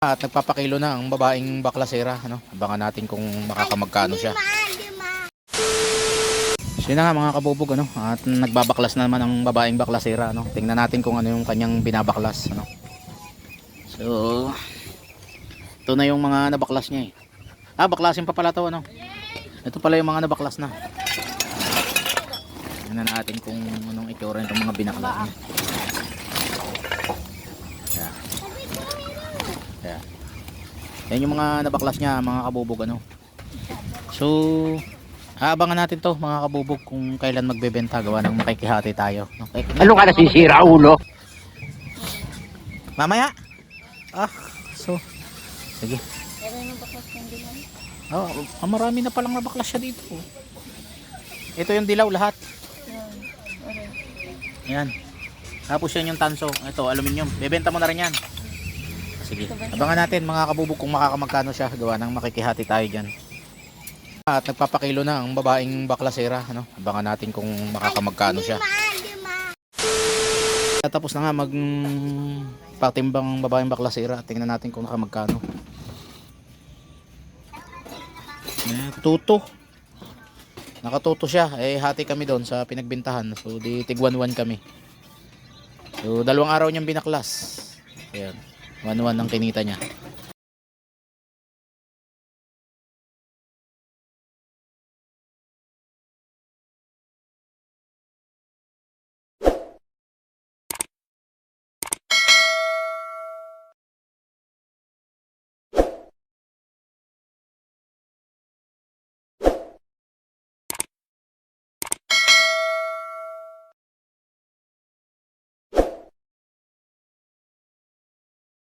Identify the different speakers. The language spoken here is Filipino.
Speaker 1: At nagpapakilo na ang babaeng baklasera. Ano? Abangan natin kung makakamagkano siya. So yun na nga mga kabubog. Ano? At nagbabaklas na naman ang babaeng baklasera. Ano? Tingnan natin kung ano yung kanyang binabaklas. Ano? So, ito na yung mga nabaklas niya eh. Ah, baklasin pa pala to ano. Ito pala yung mga nabaklas na. Tingnan natin kung anong itsura nitong mga binaklas niya. Yan yung mga nabaklas niya, mga kabubog ano. So, aabangan natin to mga kabubog kung kailan magbebenta gawa ng makikihati tayo. Okay.
Speaker 2: Ano ka nasisira, ulo?
Speaker 1: Mamaya. Ah, so sige. Oh, ah, marami na palang nabaklas siya dito. Ito yung dilaw lahat. Yan. Tapos yan yung tanso. Ito, aluminium. Bebenta mo na rin yan. Sige. Abangan natin mga kabubog kung makakamagkano siya. Gawa ng makikihati tayo dyan. At nagpapakilo na ang babaeng baklasera. Ano? Abangan natin kung makakamagkano siya. Tapos na nga mag patimbang babaeng baklasera. Tingnan natin kung nakamagkano. Tuto. Nakatuto siya. Eh, hati kami doon sa pinagbintahan. So, di tigwan-wan kami. So, dalawang araw niyang binaklas. Ayan. One-one ang kinita niya.